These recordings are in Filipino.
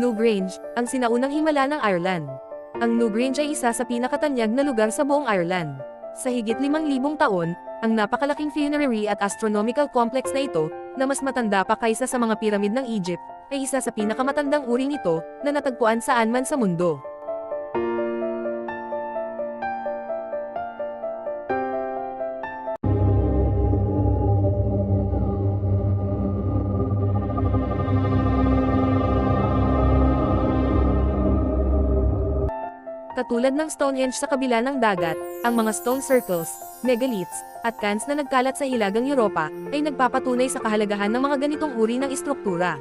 Newgrange, ang sinaunang himala ng Ireland. Ang Newgrange ay isa sa pinakatanyag na lugar sa buong Ireland. Sa higit 5,000 taon, ang napakalaking funerary at astronomical complex na ito, na mas matanda pa kaysa sa mga piramid ng Egypt, ay isa sa pinakamatandang uri nito, na natagpuan saan man sa mundo. Katulad ng Stonehenge sa kabila ng dagat, ang mga stone circles, megaliths, at cans na nagkalat sa hilagang Europa, ay nagpapatunay sa kahalagahan ng mga ganitong uri ng istruktura.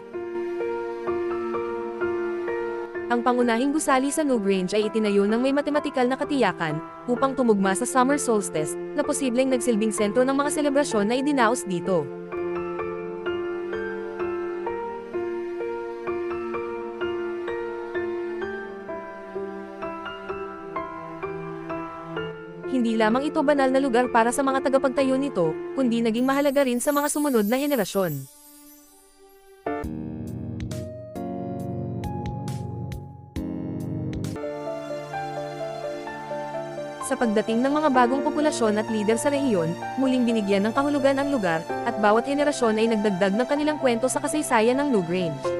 Ang pangunahing gusali sa Newgrange ay itinayo ng may matematikal na katiyakan, upang tumugma sa summer solstice, na posibleng nagsilbing sentro ng mga selebrasyon na idinaos dito. Lamang ito banal na lugar para sa mga tagapagtayo nito, kundi naging mahalaga rin sa mga sumunod na henerasyon. Sa pagdating ng mga bagong populasyon at lider sa rehiyon, muling binigyan ng kahulugan ang lugar, at bawat henerasyon ay nagdagdag ng kanilang kwento sa kasaysayan ng Newgrange.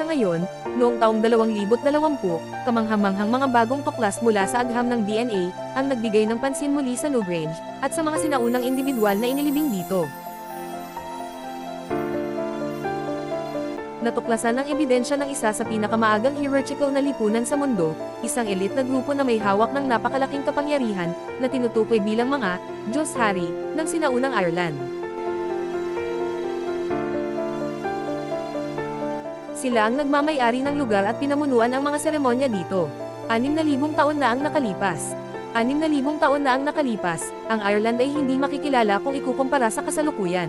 Sa ngayon, noong taong 2020, kamanghamanghang mga bagong tuklas mula sa agham ng DNA, ang nagbigay ng pansin muli sa Newgrange, at sa mga sinaunang individual na inilibing dito. Natuklasan ang ebidensya ng isa sa pinakamaagang hierarchical na lipunan sa mundo, isang elite na grupo na may hawak ng napakalaking kapangyarihan, na tinutukoy bilang mga Diyos Hari ng sinaunang Ireland. Sila ang nagmamayari ng lugar at pinamunuan ang mga seremonya dito. Anim na libong taon na ang nakalipas. Anim na libong taon na ang nakalipas, ang Ireland ay hindi makikilala kung ikukumpara sa kasalukuyan.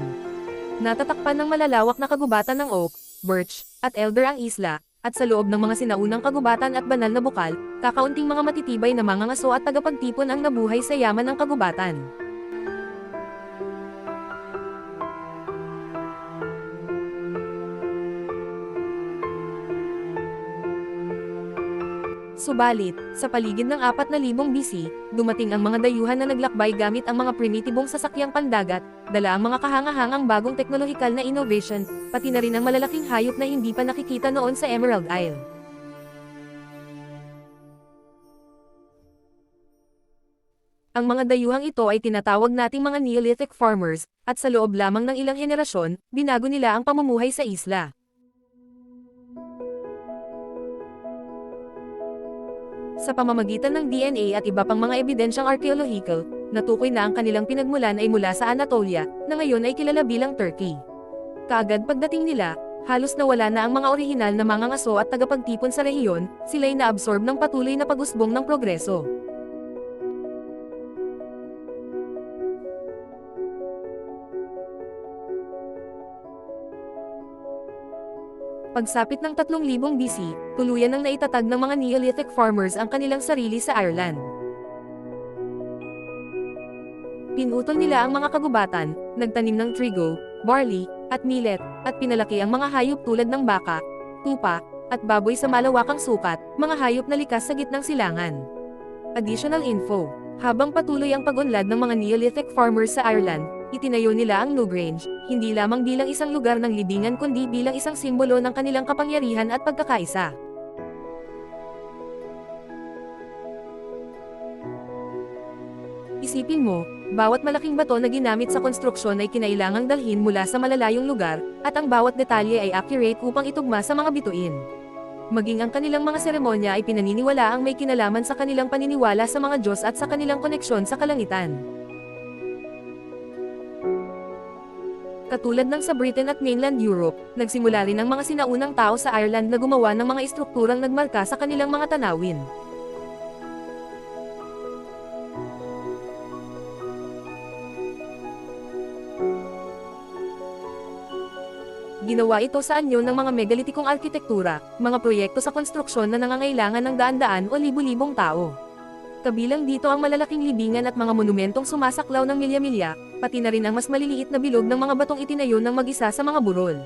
Natatakpan ng malalawak na kagubatan ng oak, birch, at elder ang isla, at sa loob ng mga sinaunang kagubatan at banal na bukal, kakaunting mga matitibay na mga ngaso at tagapagtipon ang nabuhay sa yaman ng kagubatan. Subalit, sa paligid ng 4,000 BC, dumating ang mga dayuhan na naglakbay gamit ang mga primitibong sasakyang pandagat, dala ang mga kahangahangang bagong teknolohikal na innovation, pati na rin ang malalaking hayop na hindi pa nakikita noon sa Emerald Isle. Ang mga dayuhang ito ay tinatawag nating mga Neolithic farmers, at sa loob lamang ng ilang henerasyon, binago nila ang pamumuhay sa isla. Sa pamamagitan ng DNA at iba pang mga ebidensyang archaeological, natukoy na ang kanilang pinagmulan ay mula sa Anatolia, na ngayon ay kilala bilang Turkey. Kaagad pagdating nila, halos nawala na ang mga orihinal na mga ngaso at tagapagtipon sa rehiyon, sila'y naabsorb ng patuloy na pag-usbong ng progreso. Pagsapit ng 3000 BC, tuluyan ang naitatag ng mga Neolithic farmers ang kanilang sarili sa Ireland. Pinutol nila ang mga kagubatan, nagtanim ng trigo, barley, at millet, at pinalaki ang mga hayop tulad ng baka, tupa, at baboy sa malawakang sukat, mga hayop na likas sa gitnang silangan. Additional info, habang patuloy ang pagunlad ng mga Neolithic farmers sa Ireland, itinayo nila ang Newgrange, hindi lamang bilang isang lugar ng libingan kundi bilang isang simbolo ng kanilang kapangyarihan at pagkakaisa. Isipin mo, bawat malaking bato na ginamit sa konstruksyon ay kinailangang dalhin mula sa malalayong lugar, at ang bawat detalye ay accurate upang itugma sa mga bituin. Maging ang kanilang mga seremonya ay pinaniniwala ang may kinalaman sa kanilang paniniwala sa mga Diyos at sa kanilang koneksyon sa kalangitan. Katulad ng sa Britain at mainland Europe, nagsimula rin ang mga sinaunang tao sa Ireland na gumawa ng mga estrukturang nagmarka sa kanilang mga tanawin. Ginawa ito sa anyo ng mga megalitikong arkitektura, mga proyekto sa konstruksyon na nangangailangan ng daan-daan o libu-libong tao. Kabilang dito ang malalaking libingan at mga monumentong sumasaklaw ng milya-milya, pati na rin ang mas maliliit na bilog ng mga batong itinayo ng mag-isa sa mga burol.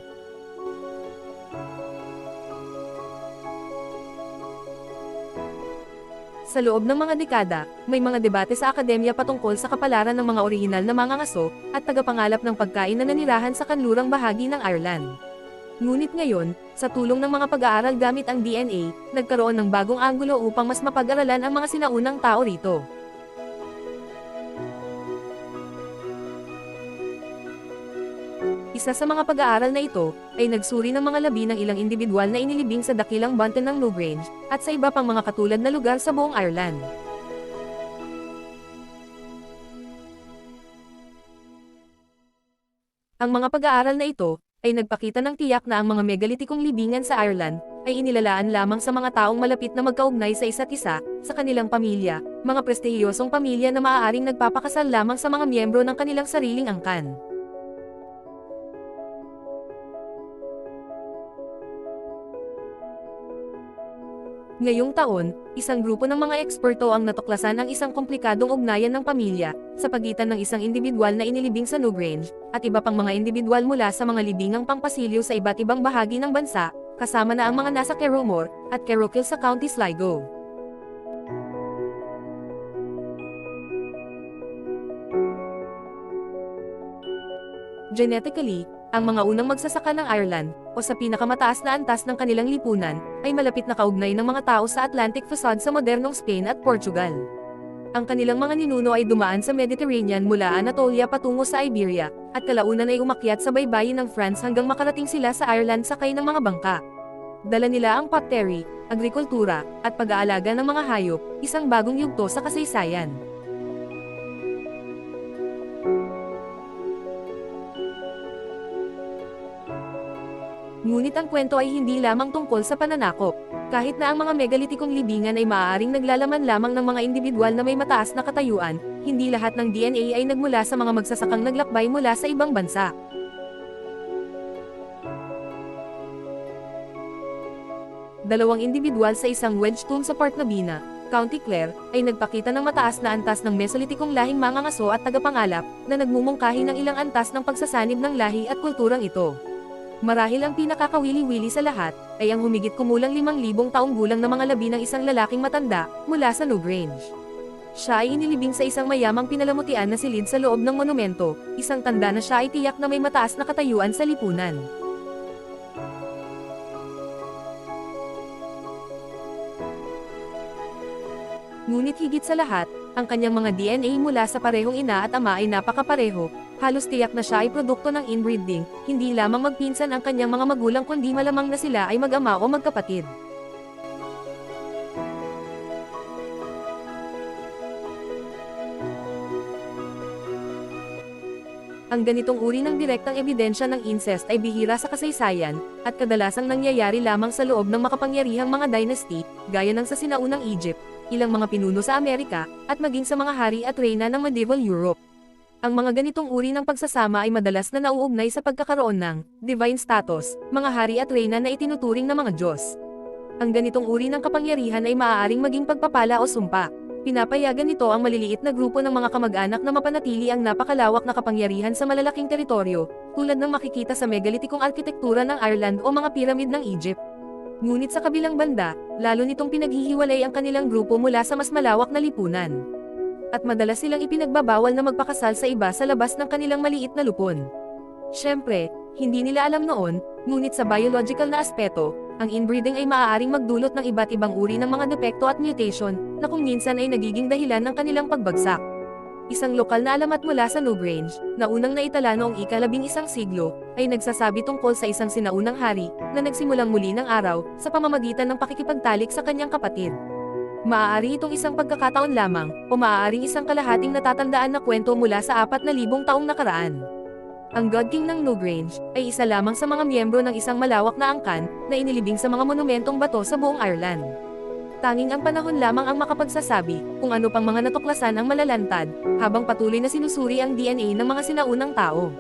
Sa loob ng mga dekada, may mga debate sa akademya patungkol sa kapalaran ng mga orihinal na mga ngaso at tagapangalap ng pagkain na nanirahan sa kanlurang bahagi ng Ireland. Ngunit ngayon, sa tulong ng mga pag-aaral gamit ang DNA, nagkaroon ng bagong anggulo upang mas mapag-aralan ang mga sinaunang tao rito. Isa sa mga pag-aaral na ito, ay nagsuri ng mga labi ng ilang individual na inilibing sa dakilang Banten ng Newgrange, at sa iba pang mga katulad na lugar sa buong Ireland. Ang mga pag-aaral na ito, ay nagpakita ng tiyak na ang mga megalitikong libingan sa Ireland, ay inilalaan lamang sa mga taong malapit na magkaugnay sa isa't isa, sa kanilang pamilya, mga prestihiyosong pamilya na maaaring nagpapakasal lamang sa mga miyembro ng kanilang sariling angkan. Ngayong taon, isang grupo ng mga eksperto ang natuklasan ang isang komplikadong ugnayan ng pamilya, sa pagitan ng isang individual na inilibing sa Newgrange, at iba pang mga individual mula sa mga libingang pangpasilyo sa iba't ibang bahagi ng bansa, kasama na ang mga nasa Carrowmore, at Carrowkills sa County Sligo. Genetically, ang mga unang magsasaka ng Ireland, o sa pinakamataas na antas ng kanilang lipunan, ay malapit na kaugnay ng mga tao sa Atlantic facade sa modernong Spain at Portugal. Ang kanilang mga ninuno ay dumaan sa Mediterranean mula Anatolia patungo sa Iberia, at kalaunan ay umakyat sa baybayin ng France hanggang makarating sila sa Ireland sakay ng mga bangka. Dala nila ang pottery, agrikultura, at pag-aalaga ng mga hayop, isang bagong yugto sa kasaysayan. Ngunit ang kwento ay hindi lamang tungkol sa pananakop. Kahit na ang mga megalitikong libingan ay maaaring naglalaman lamang ng mga individual na may mataas na katayuan, hindi lahat ng DNA ay nagmula sa mga magsasakang naglakbay mula sa ibang bansa. Dalawang individual sa isang wedge tomb sa Port Nabina, County Clare, ay nagpakita ng mataas na antas ng Mesolitikong lahing mga ngaso at tagapangalap, na nagmumungkahi ng ilang antas ng pagsasanib ng lahi at kulturang ito. Marahil ang pinakakawili-wili sa lahat, ay ang humigit kumulang 5,000 taong gulang na mga labi ng isang lalaking matanda, mula sa Newgrange. Siya ay inilibing sa isang mayamang pinalamutian na silid sa loob ng monumento, isang tanda na siya ay tiyak na may mataas na katayuan sa lipunan. Ngunit higit sa lahat, ang kanyang mga DNA mula sa parehong ina at ama ay napakapareho, halos tiyak na siya ay produkto ng inbreeding, hindi lamang magpinsan ang kanyang mga magulang kundi malamang na sila ay mag-ama o magkapatid. Ang ganitong uri ng direktang ebidensya ng incest ay bihira sa kasaysayan, at kadalasang nangyayari lamang sa loob ng makapangyarihang mga dynasty, gaya ng sa sinaunang Egypt, ilang mga pinuno sa Amerika, at maging sa mga hari at reyna ng medieval Europe. Ang mga ganitong uri ng pagsasama ay madalas na nauugnay sa pagkakaroon ng divine status, mga hari at reyna na itinuturing na mga Diyos. Ang ganitong uri ng kapangyarihan ay maaaring maging pagpapala o sumpa. Pinapayagan nito ang maliliit na grupo ng mga kamag-anak na mapanatili ang napakalawak na kapangyarihan sa malalaking teritoryo, tulad ng makikita sa megalitikong arkitektura ng Ireland o mga piramid ng Egypt. Ngunit sa kabilang banda, lalo nitong pinaghihiwalay ang kanilang grupo mula sa mas malawak na lipunan. At madalas silang ipinagbabawal na magpakasal sa iba sa labas ng kanilang maliit na lupon. Siyempre, hindi nila alam noon, ngunit sa biological na aspeto, ang inbreeding ay maaaring magdulot ng iba't ibang uri ng mga depekto at mutation, na kung minsan ay nagiging dahilan ng kanilang pagbagsak. Isang lokal na alamat mula sa Newgrange, na unang naitala noong ikalabing isang siglo, ay nagsasabi tungkol sa isang sinaunang hari, na nagsimulang muli ng araw, sa pamamagitan ng pakikipagtalik sa kanyang kapatid. Maaari itong isang pagkakataon lamang, o maaaring isang kalahating natatandaan na kwento mula sa apat na libong taong nakaraan. Ang God King ng Newgrange ay isa lamang sa mga miyembro ng isang malawak na angkan na inilibing sa mga monumentong bato sa buong Ireland. Tanging ang panahon lamang ang makapagsasabi kung ano pang mga natuklasan ang malalantad habang patuloy na sinusuri ang DNA ng mga sinaunang tao.